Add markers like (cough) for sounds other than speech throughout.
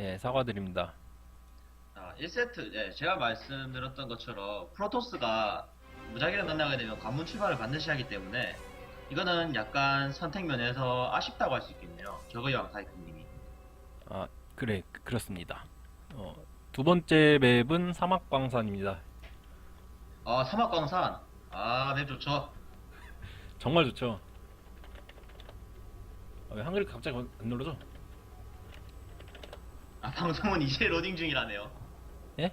예, 사과드립니다. 아, 1세트, 예, 제가 말씀드렸던 것처럼 프로토스가 무작위로 만나게 되면 관문 출발을 반드시 하기 때문에 이거는 약간 선택 면에서 아쉽다고 할 수 있겠네요. 저거형 타이쿤님이. 아, 그래, 그- 그렇습니다. 어, 두 번째 맵은 사막광산입니다. 아, 사막광산. 아, 맵 좋죠. 정말 좋죠. 아, 왜 한글 갑자기 안 눌러져? 아, 방송은 이제 로딩 중이라네요. 예?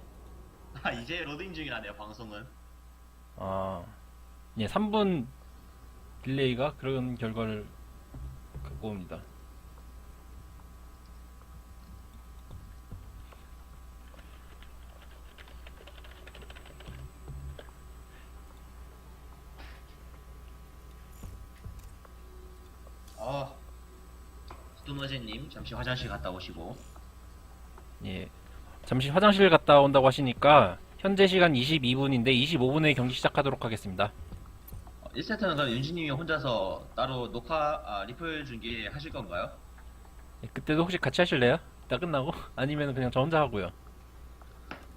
아, 이제 로딩 중이라네요, 방송은. 아, 예, 3분 딜레이가 그런 결과를 갖고 옵니다. 어, 스토머제님, 잠시 화장실 갔다 오시고. 예. 잠시 화장실 갔다 온다고 하시니까 현재 시간 22분인데 25분에 경기 시작하도록 하겠습니다. 1세트는 그럼 윤지님이 혼자서 따로 녹화, 아, 리플 중계 하실 건가요? 예, 그때도 혹시 같이 하실래요? 이따 끝나고? (laughs) 아니면 그냥 저 혼자 하고요.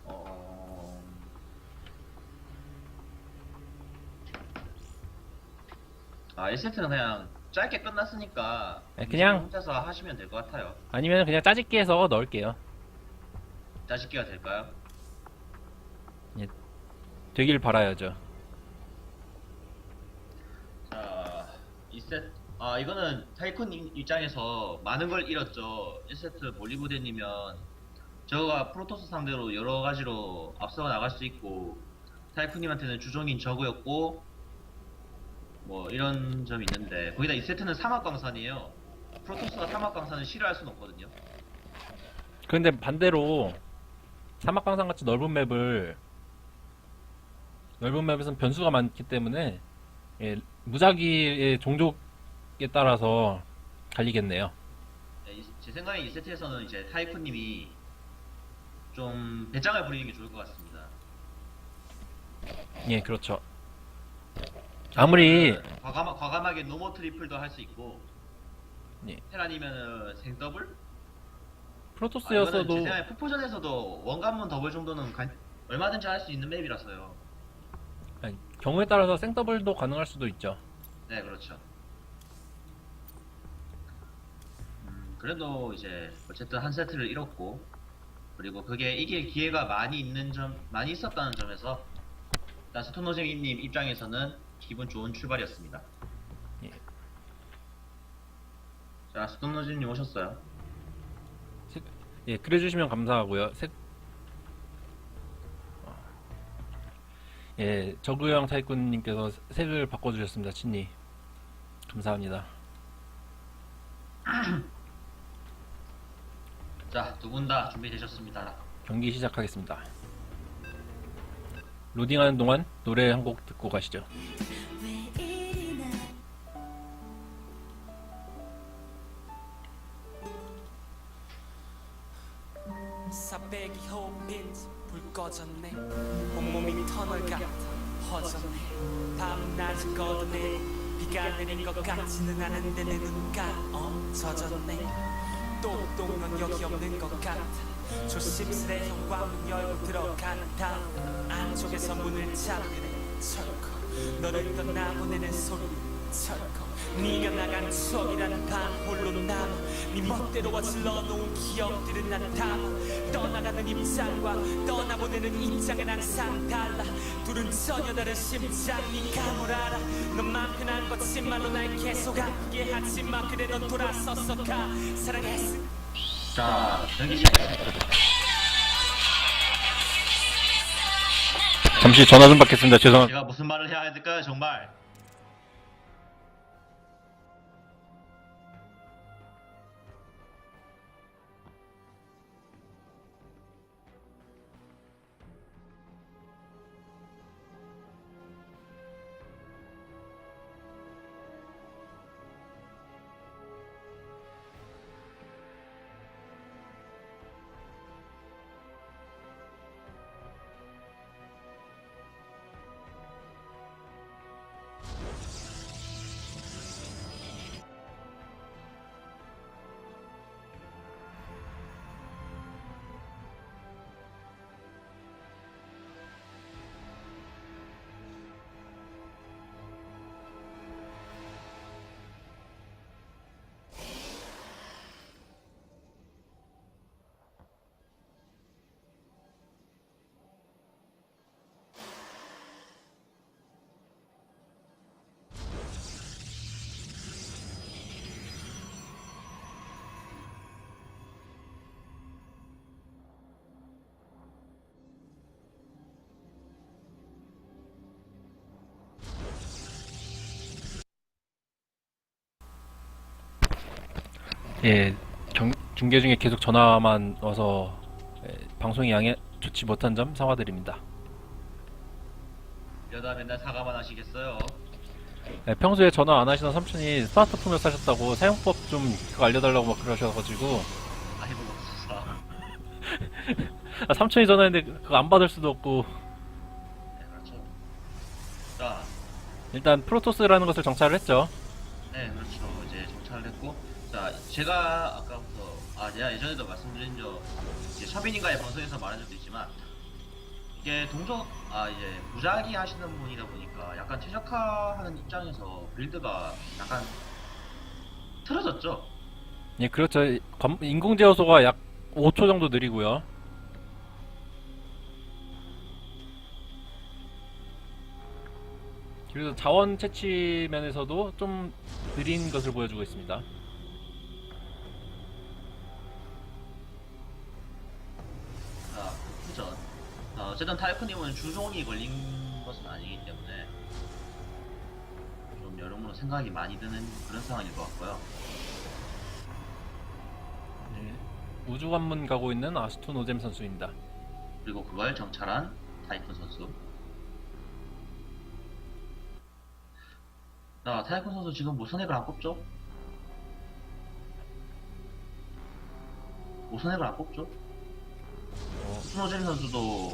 어... 아, 1세트는 그냥 짧게 끝났으니까 네, 그냥- 혼자서 하시면 될 것 같아요. 아니면 그냥 짜집기 해서 넣을게요. 짜식기가 될까요? 되길 바라야죠. 자, 2세트 아, 이거는 타이쿤 입장에서 많은 걸 잃었죠. 1세트 몰리브덴이면 저거가 프로토스 상대로 여러 가지로 앞서 나갈 수 있고 타이쿤님한테는 주종인 저거였고 뭐 이런 점이 있는데 거기다 2세트는 사막광산이에요. 프로토스가 사막광산을 싫어할 수는 없거든요. 그런데 반대로 사막광산 같이 넓은 맵을 넓은 맵에서는 변수가 많기 때문에 예, 무작위의 종족에 따라서 갈리겠네요. 네, 이- 제 생각에 2세트에서는 이제 타이쿤님이 좀 배짱을 부리는 게 좋을 것 같습니다. 예, 그렇죠. 아무리 과감, 과감하게 노모 트리플도 할 수 있고 예. 테란이면은 생더블? 프로토스였어도 제 생각에 푸포전에서도 원관문 더블 정도는 가- 얼마든지 할 수 있는 맵이라서요. 아니, 경우에 따라서 생더블도 가능할 수도 있죠. 네, 그렇죠. 음, 그래도 이제 어쨌든 한 세트를 잃었고 그리고 그게 이길 기회가 많이 있는 점, 많이 있었다는 점에서 일단 스톤노잼님 입장에서는 기분 좋은 출발이었습니다. 예. 자, 스톤노잼님 오셨어요. 예, 그래주시면 감사하고요. 색... 어. 예, 저구형 타이쿤님께서 색을 바꿔주셨습니다, 친니. 감사합니다. (clears throat) 자, 두 분 다 준비되셨습니다. 경기 시작하겠습니다. 로딩하는 동안 노래 한 곡 듣고 가시죠. 불 꺼졌네. 온몸이 터널 같아 허전해 밤낮을 걷네 비가 내린 것 같지는 않은데 내 눈가 어 젖었네. 똑똑 넌 여기 없는 것 같아. 조심스레 현관문 열고 들어간다. 안쪽에서 문을 잠그네. 철컥 너를 떠나보내는 소리. 철컥 네가 나간 추억이란 방 홀로 남아 네 멋대로 어질러 놓은 기억들은 난 담아 떠나가는 입장과 떠나보내는 입장은 항상 달라 둘은 전혀 다른 심장 네가 뭘 알아 너만큼 안 거친 말로 날 계속 아프게 하지마 그래 넌 돌아서서 가 사랑했어 자. 잠시 전화 좀 받겠습니다. 죄송합니다. 제가 무슨 말을 해야 될까요, 정말? 예, 경, 중계 중에 계속 전화만 와서 예, 방송이 양해 좋지 못한 점 사과드립니다. 이러다 맨날 사과만 하시겠어요? 예, 평소에 전화 안 하시던 삼촌이 스마트폰을 사셨다고 사용법 좀 알려달라고 막 그러셔가지고 아이고 없어서. (laughs) 아, 삼촌이 전화했는데 그거 안 받을 수도 없고 네, 그렇죠. 자, 일단 프로토스라는 것을 정찰을 했죠. 네, 그렇죠. 자, 제가 아까부터, 아, 제가 예전에도 말씀드린 적, 샤빈인가의 방송에서 말한 적도 있지만, 이게 동족, 아, 이제 무작위 하시는 분이다 보니까 약간 최적화하는 입장에서 빌드가 약간 틀어졌죠. 예, 그렇죠. 관- 인공제어소가 약 5초 정도 느리고요. 그래서 자원 채취 면에서도 좀 느린 것을 보여주고 있습니다. 어, 어쨌든 타이크님은 주종이 걸린 것은 아니기 때문에, 좀 여러모로 생각이 많이 드는 그런 상황일 것 같고요. 예, 우주 관문 가고 있는 아스토 노잼 선수입니다. 그리고 그걸 정찰한 타이쿤 선수. 자, 타이쿤 선수 지금 모선액을 안 뽑죠? 모선액을 안 뽑죠? 어, 스노젠 선수도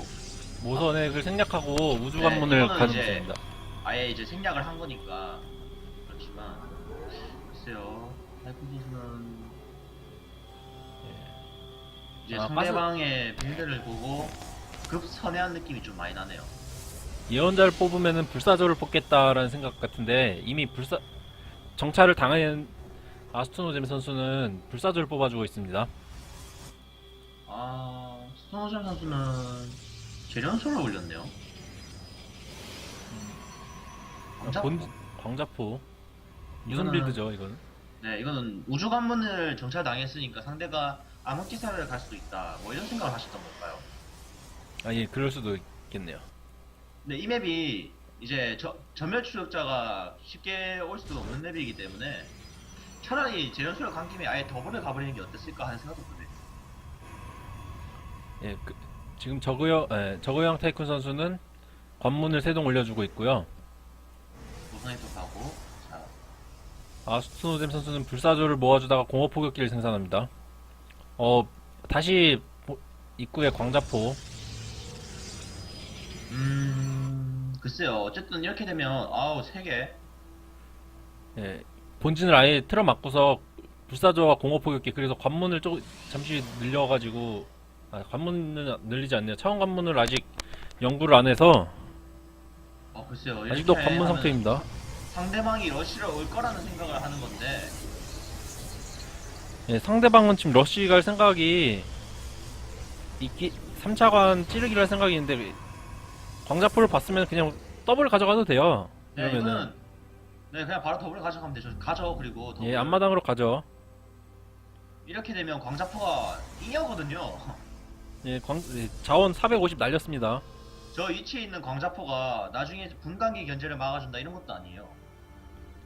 모선액을 생략하고 우주 네, 관문을 이거는 가는 이제- 모습입니다. 아예 이제 생략을 한 거니까 그렇지만 글쎄요 타이쿤 선수는 이제 아, 상대방의 빌드를 보고 급 선회한 느낌이 좀 많이 나네요. 예언자를 뽑으면은 불사조를 뽑겠다라는 생각 같은데 이미 불사 정찰을 당한 아스토노잼 선수는 불사조를 뽑아주고 있습니다. 아, 스노우잼 선수는 재련소를 올렸네요. 광자포. 본 광자포 무슨 이거는- 빌드죠 이거는? 네, 이거는 우주 관문을 정찰 당했으니까 상대가 암흑기사를 갈 수도 있다. 뭐 이런 생각을 하셨던 걸까요? 아예 그럴 수도 있겠네요. 근데 이 맵이 이제 저, 전멸 추적자가 쉽게 올 수도 없는 맵이기 때문에 차라리 재련소를 간 김에 아예 더블을 가버리는 게 어땠을까 하는 생각도 드네요. 예 그, 지금 저그여 예, 저그형 타이쿤 선수는 관문을 세동 올려주고 있고요. 우선에서 가고 자, 아스토노잼 선수는 불사조를 모아주다가 공업 포격기를 생산합니다. 어 다시 보- 입구에 광자포 음, 글쎄요. 어쨌든 이렇게 되면 아우 세 개. 예, 본진을 아예 틀어 막고서 불사조와 공업 포격기 그래서 관문을 좀 잠시 늘려가지고 아, 관문은 늘리지 않네요. 차원 관문을 아직 연구를 안 해서 어, 글쎄요. 아직도 이렇게 관문 하면 상태입니다. 상대방이 러시를 올 거라는 생각을 하는 건데 예, 상대방은 지금 러쉬 갈 생각이 있기 3차관 찌르기를 할 생각이 있는데 광자포를 봤으면 그냥 더블 가져가도 돼요. 네, 이러면은 이거는 네 그냥 바로 더블 가져가면 되죠. 가죠. 그리고 더블. 예, 앞마당으로 가죠. 이렇게 되면 광자포가 잉여거든요. 예, 광 예, 자원 450 날렸습니다. 저 위치에 있는 광자포가 나중에 분광기 견제를 막아준다 이런 것도 아니에요.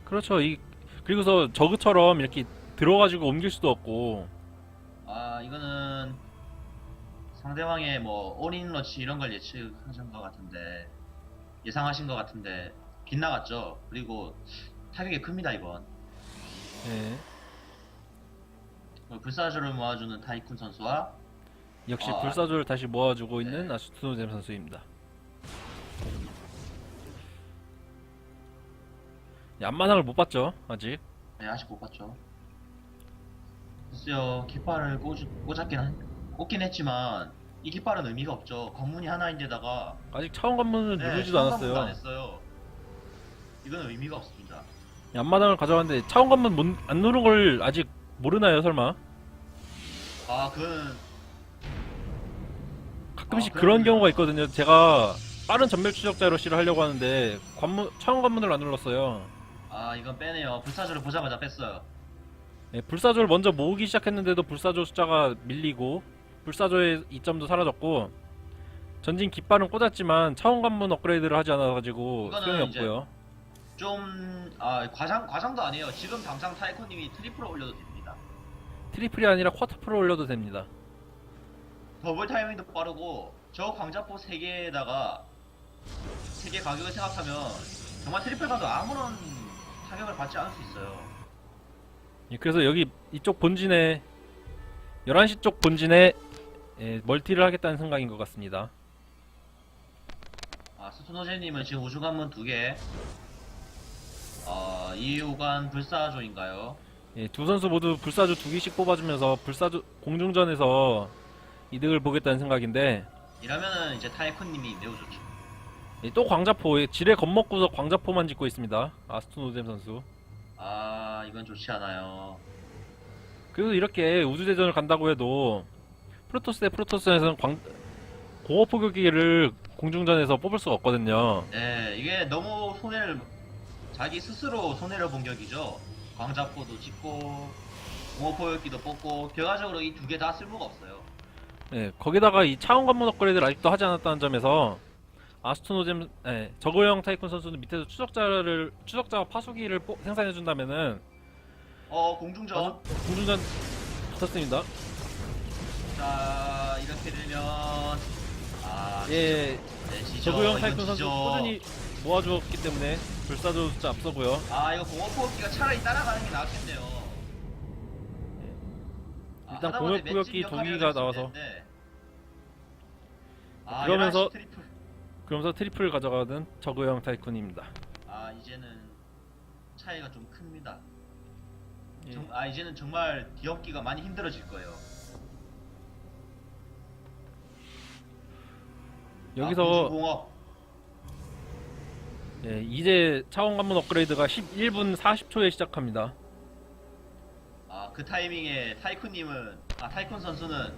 그렇죠. 이 그리고서 저그처럼 이렇게 들어가지고 옮길 수도 없고 아 이거는 상대방의 뭐 올인 러치 이런 걸 예측하신 것 같은데 예상하신 것 같은데 빗나갔죠. 그리고 타격이 큽니다 이번. 예, 그 불사조를 모아주는 타이쿤 선수와 역시 아, 불사조를 다시 모아주고 네. 있는 아스투노잼 선수입니다. 예, 앞마당을 못 봤죠 아직. 네, 아직 못 봤죠. 글쎄요, 깃발을 꽂, 꽂았긴, 한- 꽂긴 했지만, 이 깃발은 의미가 없죠. 건문이 하나인데다가, 아직 차원 관문을 네, 누르지도 상관문도 안 않았어요. 했어요. 이건 의미가 없습니다. 예, 앞마당을 가져갔는데 차원 관문 못- 안 누른 걸 아직 모르나요 설마? 아, 그건, 가끔씩 아, 그런. 경우가 있거든요. 제가 빠른 전멸 추적자 러시를 하려고 하는데 관문 차원 관문을 안 눌렀어요. 아, 이건 빼네요. 불사조를 보자마자 뺐어요. 예, 불사조를 먼저 모으기 시작했는데도 불사조 숫자가 밀리고 불사조의 이점도 사라졌고 전진 깃발은 꽂았지만 차원 관문 업그레이드를 하지 않아가지고 이거는 소용이 이제 없고요. 좀, 아, 과장, 과장도 아니에요. 지금 당장 타이코님이 트리플을 올려도 됩니다. 트리플이 아니라 쿼터프로 올려도 됩니다. 더블 타이밍도 빠르고 저 광자포 3개에다가 3개 가격을 생각하면 정말 트리플 가도 아무런 타격을 받지 않을 수 있어요. 예, 그래서 여기 이쪽 본진에 11시 쪽 본진에 예, 멀티를 하겠다는 생각인 것 같습니다. 아, 스토노제님은 지금 우주관문 2개 어, 이후관 불사조인가요? 예, 두 선수 모두 불사조 두 개씩 뽑아주면서 불사조 공중전에서 이득을 보겠다는 생각인데 이러면은 이제 타이쿤님이 매우 좋죠. 예, 또 광자포 예, 지뢰 겁먹고서 광자포만 짓고 있습니다. 아스토노잼 선수. 아, 이건 좋지 않아요. 그래서 이렇게 우주대전을 간다고 해도 프로토스 대 프로토스에서는 광 공업 포격기를 공중전에서 뽑을 수가 없거든요. 네, 이게 너무 손해를 자기 스스로 손해를 본 격이죠. 광자포도 짓고 공업포격기도 뽑고 결과적으로 이 두 개 다 쓸모가 없어요. 예, 거기다가 이 차원 관문 업그레이드를 아직도 하지 않았다는 점에서 아스토노잼 예, 저거형 타이쿤 선수는 밑에서 추적자를 추적자와 파수기를 뽑- 생산해준다면은 어, 공중전. 공중전 붙었습니다. 자, 이렇게 되면 아, 예, 네, 지죠. 저거형 이건 타이쿤 선수 지죠. 꾸준히 모아주었기 때문에 불사조 숫자 앞서고요. 아, 이거 공업포격기가 차라리 따라가는 게 나았겠네요. 아, 일단 역할이라도 동기가 나와서. 아, 그러면서- 11시 트리플. 그러면서 트리플 가져가는 저거형 타이쿤입니다. 아 이제는 차이가 좀 큽니다. 예. 정- 아 이제는 정말 뒤엎기가 많이 힘들어질 거예요. 여기서 아, 공업 예, 이제 차원 관문 업그레이드가 11분 40초에 시작합니다. 아그 타이밍에 타이쿤님은 아 타이쿤 선수는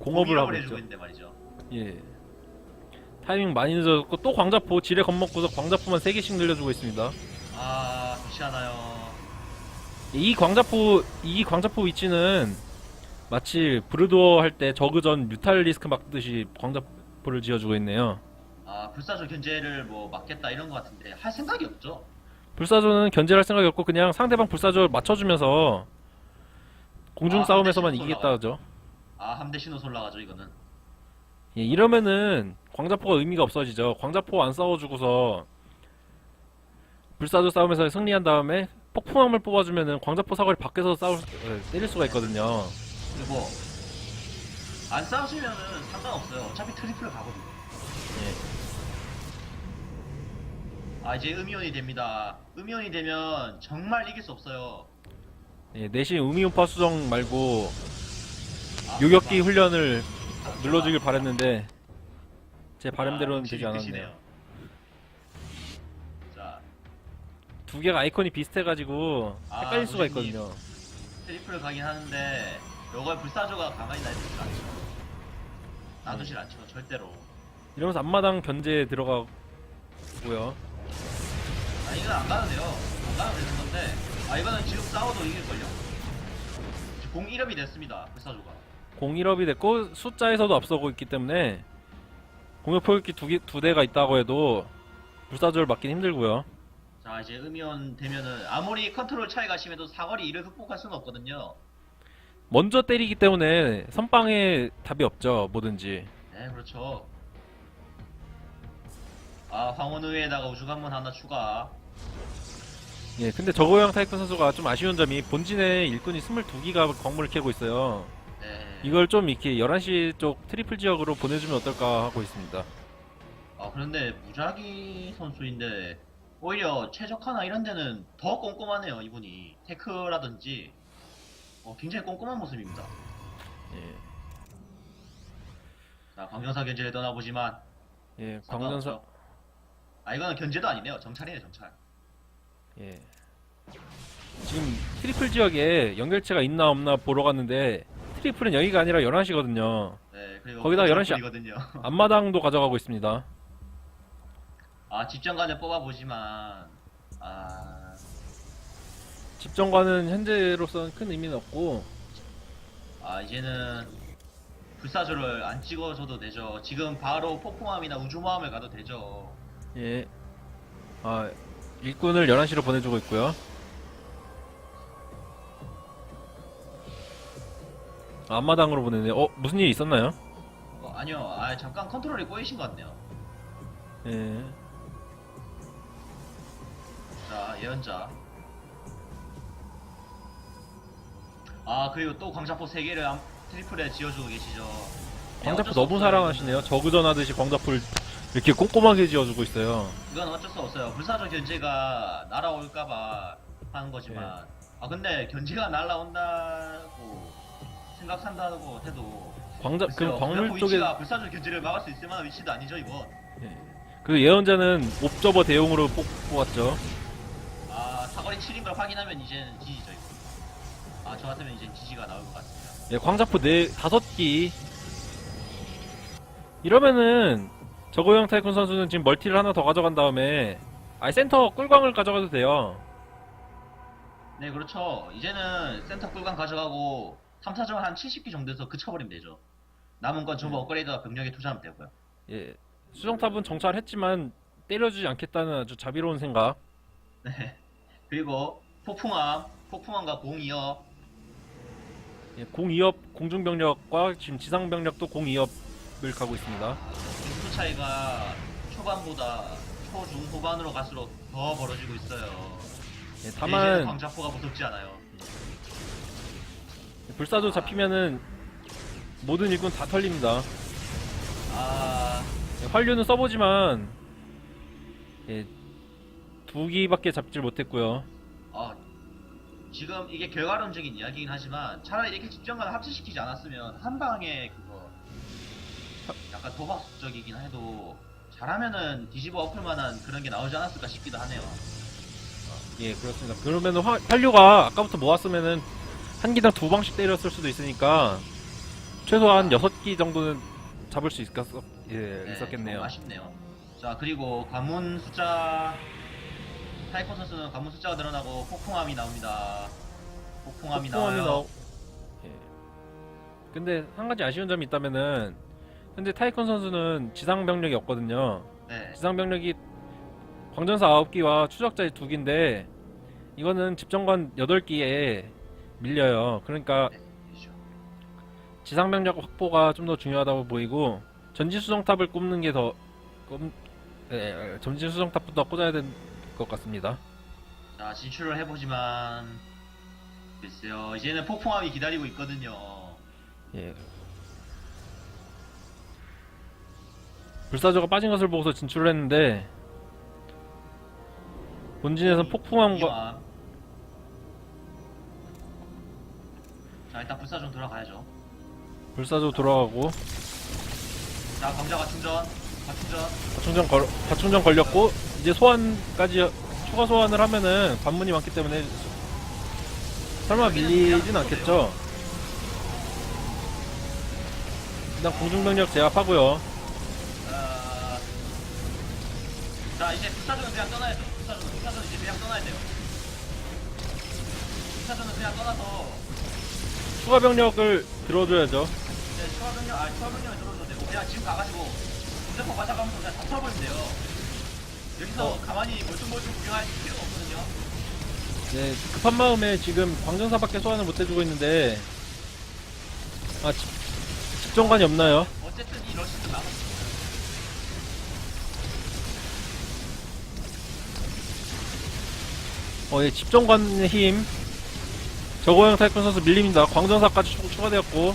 공업을 하고 해주고 있죠. 있는데 말이죠. 예. 타이밍 많이 늦어졌고 또 광자포 지뢰 겁먹고서 광자포만 3개씩 늘려주고 있습니다. 아 좋지 않아요. 이 광자포 이 광자포 위치는 마치 브루도어 할 때 저그전 뮤탈리스크 막듯이 광자포를 지어주고 있네요. 아 불사조 견제를 뭐 막겠다 이런 것 같은데 할 생각이 없죠. 불사조는 견제할 생각이 없고 그냥 상대방 불사조 맞춰주면서 공중 아, 싸움에서만 근데 이기겠다 하죠. 아 함대 신호 올라가죠 이거는. 예, 이러면은 광자포가 의미가 없어지죠. 광자포 안 싸워주고서 불사조 싸움에서 승리한 다음에 폭풍함을 뽑아주면은 광자포 사거리 밖에서 싸울 수- 예, 때릴 수가 있거든요. 그리고 안 싸우시면은 상관없어요. 어차피 트리플 가거든요. 예. 아 이제 음이온이 됩니다. 음이온이 되면 정말 이길 수 없어요. 예, 내신 우미운파 수정 말고 아, 요격기 아, 훈련을 아, 눌러주길 바랬는데 제 바람대로는 아, 되지 않았네요. 두 개가 아이콘이 비슷해가지고 아, 헷갈릴 수가 선생님. 있거든요. 트리플 가긴 하는데 요걸 불사조가 가만히 놔두질 않죠. 놔두질 않죠 절대로. 이러면서 앞마당 견제 들어가고요. 아 이건 안 가도 돼요. 안 가도 되는 건데 아 이거는 지금 싸워도 이길걸요. 공 1업이 됐습니다 불사조가. 공 1업이 됐고 숫자에서도 앞서고 있기 때문에 공격 포격기 두, 개, 두 대가 있다고 해도 불사조를 막긴 힘들고요. 자 이제 음이온 되면은 아무리 컨트롤 차이가 심해도 사거리 이를 극복할 수는 없거든요. 먼저 때리기 때문에 선빵에 답이 없죠 뭐든지. 네 그렇죠. 아 황혼우에다가 우주관문 하나 추가. 예, 근데 저거형 타이쿤 선수가 좀 아쉬운 점이 본진에 일꾼이 22기가 광물을 캐고 있어요. 네. 이걸 좀 이렇게 11시 쪽 트리플 지역으로 보내주면 어떨까 하고 있습니다. 아 그런데 무작위 선수인데 오히려 최적화나 이런 데는 더 꼼꼼하네요 이분이 테크라든지 어, 굉장히 꼼꼼한 모습입니다. 예, 자 광경사 견제를 떠나보지만 예, 상관없죠. 광전사, 아 이거는 견제도 아니네요 정찰이네 정찰. 예. 지금 트리플 지역에 연결체가 있나 없나 보러 갔는데 트리플은 여기가 아니라 11시거든요. 네 그리고 거기다 11시 이거든요. 앞마당도 가져가고 있습니다. 아 집정관을 뽑아보지만 아 집정관은 현재로서는 큰 의미는 없고 아 이제는 불사조를 안 찍어줘도 되죠. 지금 바로 폭풍함이나 우주모함을 가도 되죠. 예. 아, 일꾼을 11시로 보내주고 있고요. 앞마당으로 보내네. 어 무슨 일이 있었나요? 어, 아니요. 아 잠깐 컨트롤이 꼬이신 것 같네요. 예. 자 예언자. 아 그리고 또 광자포 3개를 트리플에 지어주고 계시죠. 네, 광자포 어쩔 수 너무 없어요. 사랑하시네요. 저그전 하듯이 광자포를 이렇게 꼼꼼하게 지어주고 있어요. 이건 어쩔 수 없어요. 불사조 견제가 날아올까봐 하는 거지만. 네. 아 근데 견제가 날아온다고 생각한다고 해도. 광자 글쎄요, 그 광물 쪽에 불사조 견제를 막을 수 있을 만한 위치도 아니죠 이건. 그 예언자는 옵저버 대용으로 뽑, 뽑았죠. 아 사거리 7인 걸 확인하면 이제는 지지죠 이거. 아저 같으면 이제 지지가 나올 것 같습니다. 예, 광자포 네 다섯 기. 이러면은 저거형 타이쿤 선수는 지금 멀티를 하나 더 가져간 다음에 아예 센터 꿀광을 가져가도 돼요. 네 그렇죠. 이제는 센터 꿀강 가져가고 탐사정 한 70기 정도에서 그쳐버리면 되죠. 남은 건 전부 네. 업그레이드와 병력에 투자하면 되고요. 예. 수정탑은 정찰했지만 때려주지 않겠다는 아주 자비로운 생각. 네. 그리고 폭풍함, 폭풍함과 공이어 예, 02업 공중 병력과 지금 지상 병력도 02업을 가고 있습니다. 인수 차이가 초반보다 초중 후반으로 갈수록 더 벌어지고 있어요. 예, 이제는 다만 광자포가 무섭지 않아요. 불사조 잡히면은 모든 일꾼 다 털립니다. 아, 예, 활류는 써보지만 예, 두 기밖에 잡질 못했고요. 아, 지금 이게 결과론적인 이야기긴 하지만 차라리 이렇게 집정관을 합체시키지 않았으면 한 방에 그거 약간 도박적이긴 해도 잘하면은 뒤집어 엎을 만한 그런 게 나오지 않았을까 싶기도 하네요. 예, 그렇습니다. 그러면은 화- 활류가 아까부터 모았으면은 한 기당 두 방씩 때렸을 수도 있으니까 최소한 여섯 기 정도는 잡을 수 있었, 예, 네, 있었겠네요. 좀 아쉽네요. 자 그리고 관문 숫자 타이코 선수는 관문 숫자가 늘어나고 폭풍함이 나옵니다. 폭풍함이, 폭풍함이 나와요. 나오- 예. 근데 한 가지 아쉬운 점이 있다면은 현재 타이컨 선수는 지상 병력이 없거든요. 네. 지상 병력이 광전사 9기와 추적자 2기인데 이거는 집정관 8기에 밀려요. 그러니까 네. 지상 병력 확보가 좀 더 중요하다고 보이고 전지 수정탑을 꼽는 게더 예, 전지 수정탑부터 꽂아야 될 것 같습니다. 자 진출을 해보지만 글쎄요 이제는 폭풍함이 기다리고 있거든요. 예. 불사조가 빠진 것을 보고서 진출을 했는데 본진에선 폭풍함과 자 일단 불사 좀 돌아가야죠. 불사조 돌아가고 자 광자가 충전, 과충전. 과충전 걸 과충전 걸렸고 이제 소환까지 추가 소환을 하면은 관문이 많기 때문에 설마 밀리진 않겠죠. 일단 공중병력 제압하고요. 어... 자 이제 불사조는 그냥 떠나야죠. 불사조는 불사조는 이제 그냥 떠나야 돼요. 불사조는 그냥 떠나서 추가 병력을 들어줘야죠. 이제 추가 병력, 아 추가 병력을 들어줘도 되고 그냥 지금 가가지고 무조건 가져가면서 그냥 다 털어버리면 돼요. 여기서 어. 가만히 멀뚱멀뚱 구경할 필요가 없거든요. 네, 급한 마음에 지금 광전사밖에 소환을 못 해주고 있는데 아 집, 집정관이 없나요? 어쨌든 이 러시는 막았어. 어, 예, 집정관의 힘 저거형 타이쿤 선수 밀립니다. 광전사까지 추, 추가되었고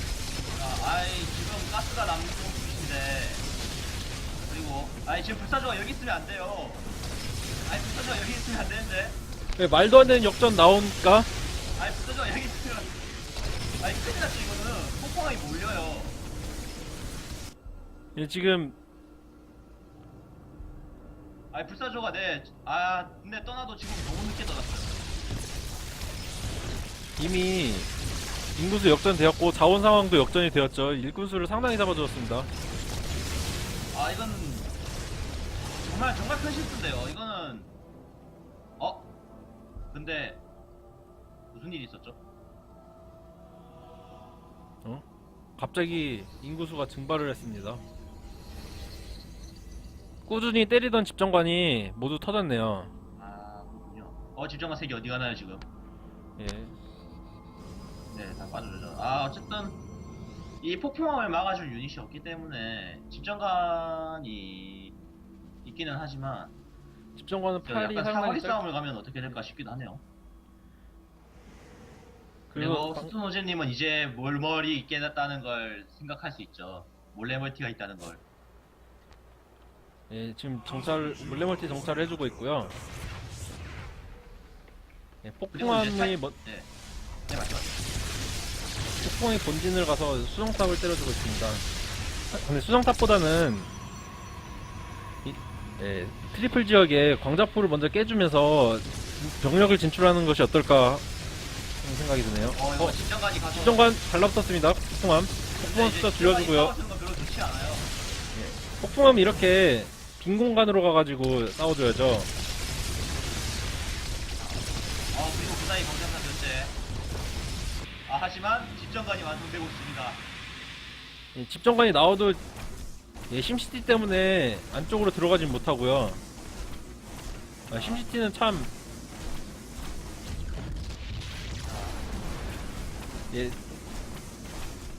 아, 아이 지금 가스가 남는 중인데 그리고 아이 지금 불사조가 여기 있으면 안 돼요. 아이 불사조가 여기 있으면 안 되는데. 예, 말도 안 되는 역전 나오니까 아이 불사조가 여기 있으면 아이 큰일 났지 이거는 폭풍함이 몰려요. 예, 지금 아이 불사조가 내아 근데 떠나도 지금 너무 늦게 떠났어요. 이미 인구수 역전되었고 자원 상황도 역전이 되었죠. 일꾼수를 상당히 잡아주었습니다. 아 이건 정말 정말 큰 실수인데요. 이거는 어 근데 무슨 일이 있었죠? 갑자기 인구수가 증발을 했습니다. 꾸준히 때리던 집정관이 모두 터졌네요. 아 그렇군요. 어 집정관 색이 어디 가나요 지금? 예. 네, 다 빠져죠. 아, 어쨌든 이 폭풍함을 막아줄 유닛이 없기 때문에 집정관이 있기는 하지만 집정관은 저 팔이 약간 사거리 짧... 싸움을 가면 어떻게 될까 싶기도 하네요. 그리고 방- 스톤호제님은 이제 몰머리 있겠다는 걸 생각할 수 있죠. 몰래 멀티가 있다는 걸. 예, 지금 정찰 몰래 멀티 정찰을 해주고 있고요. 예, 폭풍함이 살- 뭐, 네. 네 말씀하세요. 폭풍함이 본진을 가서 수정탑을 때려주고 있습니다. 아, 근데 수정탑보다는 이, 예, 트리플 지역에 광자포를 먼저 깨주면서 병력을 진출하는 것이 어떨까 하는 생각이 드네요. 어, 이거 어, 집정관이 가서 집정관 달라붙었습니다. 폭풍함. 폭풍함 숫자 줄여주고요. 않아요. 폭풍함이 이렇게 빈 공간으로 가가지고 싸워줘야죠. 하지만 집정관이 완성되고 있습니다. 예, 집정관이 나와도 예, 심시티 때문에 안쪽으로 들어가진 못하고요. 아, 심시티는 참 예,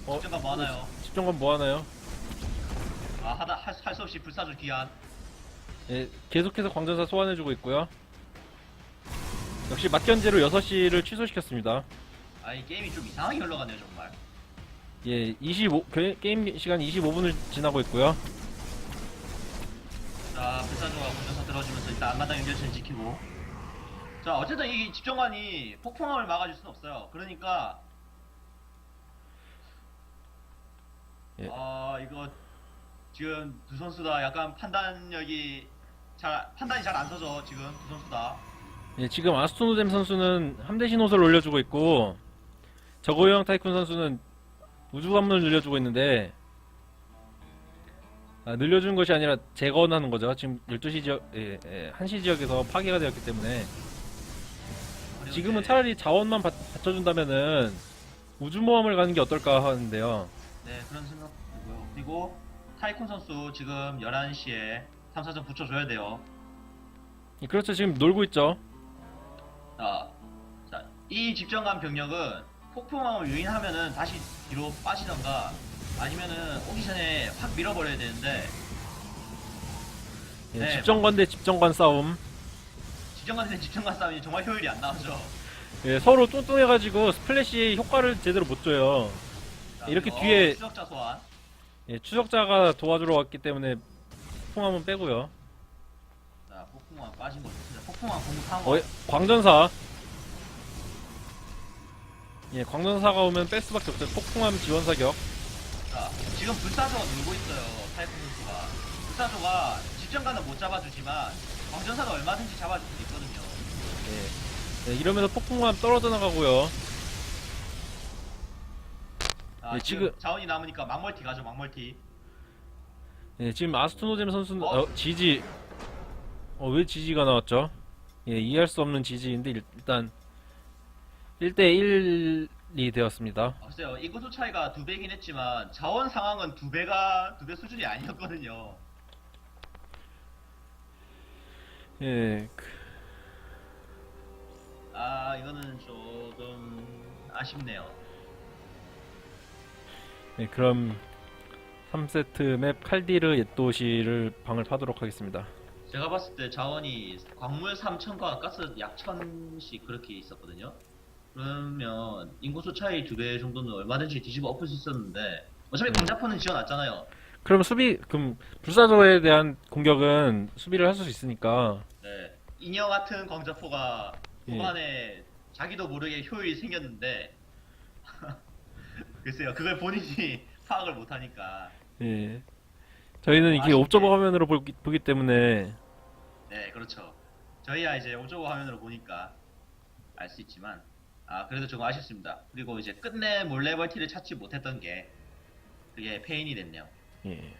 어, 집정관 뭐 하나요? 집정관 뭐 하나요? 아 하다 할수 없이 불사조 기한. 예, 계속해서 광전사 소환해주고 있고요. 역시 맞견제로 6시를 취소시켰습니다. 아 이 게임이 좀 이상하게 흘러가네요 정말. 예, 25 게, 게임 시간 25분을 지나고 있고요. 자 불사조가 공전사 들어주면서 일단 안마당 연결체를 지키고. 자 어쨌든 이 집정관이 폭풍함을 막아줄 수는 없어요. 그러니까 예. 아 이거 지금 두 선수 다 약간 판단력이 잘 판단이 잘 안 서죠 지금 두 선수 다. 예, 지금 아스토노잼 선수는 함대 신호를 올려주고 있고 저고형 타이쿤 선수는 우주 관문을 늘려주고 있는데 아, 늘려주는 것이 아니라 재건하는 거죠. 지금 12시 지역, 예, 예, 1시 지역에서 파괴가 되었기 때문에 지금은 차라리 자원만 받, 받쳐준다면은 우주 모함을 가는 게 어떨까 하는데요. 네 그런 생각 들고요. 그리고 타이쿤 선수 지금 11시에 3사전 붙여줘야 돼요. 예, 그렇죠. 지금 놀고 있죠. 자, 자, 이 집정관 병력은 폭풍함을 유인하면은 다시 뒤로 빠지던가 아니면은 오기 전에 확 밀어버려야 되는데 예, 네. 집정관 대 집정관 싸움. 집정관 대 집정관 싸움이 정말 효율이 안 나오죠. 예, 서로 뚱뚱해가지고 스플래시 효과를 제대로 못 줘요. 자, 이렇게 그리고 뒤에- 추적자 소환. 예, 추적자가 도와주러 왔기 때문에 폭풍함은 빼고요. 자, 폭풍함 빠진 거 좋습니다. 공격한 거. 어, 광전사. 예, 광전사가 오면 뺄 수밖에 없어요. 폭풍함 지원 사격. 자, 지금 불사조가 놀고 있어요. 타이쿤 선수가. 불사조가 집정관은 못 잡아주지만 광전사가 얼마든지 잡아줄 수 있거든요. 예. 예, 이러면서 폭풍함 떨어져 나가고요. 자, 네, 지금, 지금- 자원이 남으니까 막멀티 가죠, 막멀티. 예, 지금 아스토노잼 선수는 어? 어, 지지. 어, 왜 지지가 나왔죠? 예, 이해할 수 없는 지지인데 일- 일단 1대 1이 되었습니다. 아, 글쎄요, 인구수 차이가 두 배긴 했지만 자원 상황은 두 배가 두 배 수준이 아니었거든요. 예, 그- 아, 이거는 조금 아쉽네요. 예, 그럼 3세트 맵 칼디르 옛도시를 방을 파도록 하겠습니다. 제가 봤을 때 자원이 광물 3천과 가스 약 1000씩 그렇게 있었거든요. 그러면 인구수 차이 두 배 정도는 얼마든지 뒤집어 엎을 수 있었는데 어차피 음. 공자포는 지어놨잖아요. 그럼 수비 그럼 불사조에 대한 공격은 수비를 할 수 있으니까 네. 인형 같은 광자포가 예. 후반에 자기도 모르게 효율이 생겼는데 (laughs) 글쎄요 그걸 본인이 (laughs) 파악을 못하니까 예. 저희는 이게. 옵저버 화면으로 보기, 보기 때문에 네 그렇죠 저희야 이제 오조고 화면으로 보니까 알 수 있지만 아 그래도 조금 아쉽습니다 그리고 이제 끝내 몰래 멀티를 찾지 못했던 게 그게 페인이 됐네요 예.